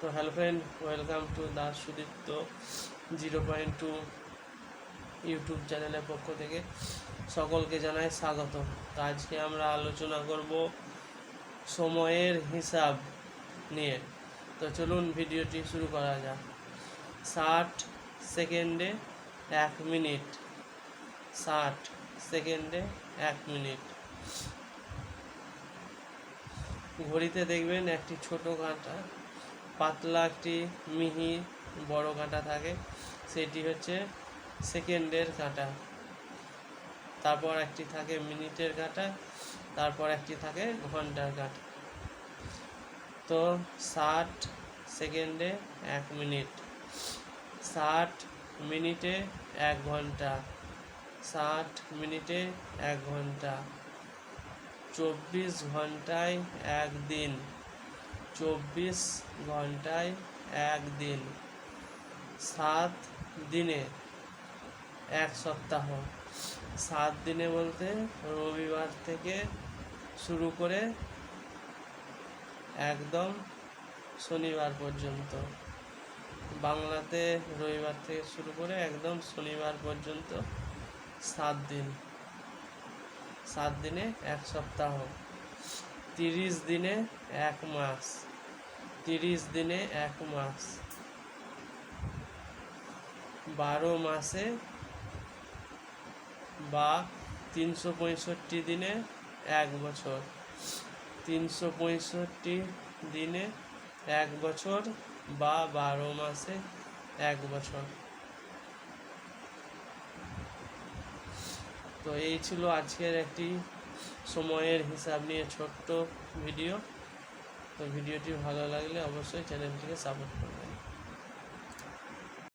তো hello friend, welcome to Das Sudipta zero point two YouTube চ্যানেলের পক্ষ থেকে সকলকে জানাই স্বাগত। তো আজকে আমরা আলোচনা করব সময়ের হিসাব নিয়ে। তো চলুন ভিডিওটি শুরু করা যাক। ষাট সেকেন্ডে এক মিনিট। ষাট সেকেন্ডে এক মিনিট। ঘড়িতে দেখবেন একটি ছোট কাঁটা পাতলা একটি মিহি বড় কাঁটা থাকে, সেটি হচ্ছে সেকেন্ডের কাঁটা। তারপর একটি থাকে মিনিটের কাঁটা, তারপর একটি থাকে ঘণ্টার কাঁটা। তো ষাট সেকেন্ডে এক মিনিট। ষাট মিনিটে এক ঘণ্টা। ষাট মিনিটে এক ঘণ্টা। চব্বিশ ঘন্টায় এক দিন। চব্বিশ ঘন্টায় এক দিন, সাত দিনে এক সপ্তাহ। সাত দিনে বলতে রবিবার থেকে শুরু করে একদম শনিবার পর্যন্ত। বাংলাতে রবিবার থেকে শুরু করে একদম শনিবার পর্যন্ত সাত দিন। সাত দিনে এক সপ্তাহ। তিরিশ দিনে এক মাস। তিরিশ দিনে এক মাস। বারো মাসে বা তিনশো পঁয়ষট্টি দিনে এক বছর। তিনশো পঁয়ষট্টি দিনে এক বছর বা বারো মাসে এক বছর। তো এই ছিল আজকের একটি সময়ের হিসাব নিয়ে ছোট্ট ভিডিও। তো ভিডিওটি ভালো লাগলে অবশ্যই চ্যানেলটিকে সাপোর্ট করবেন।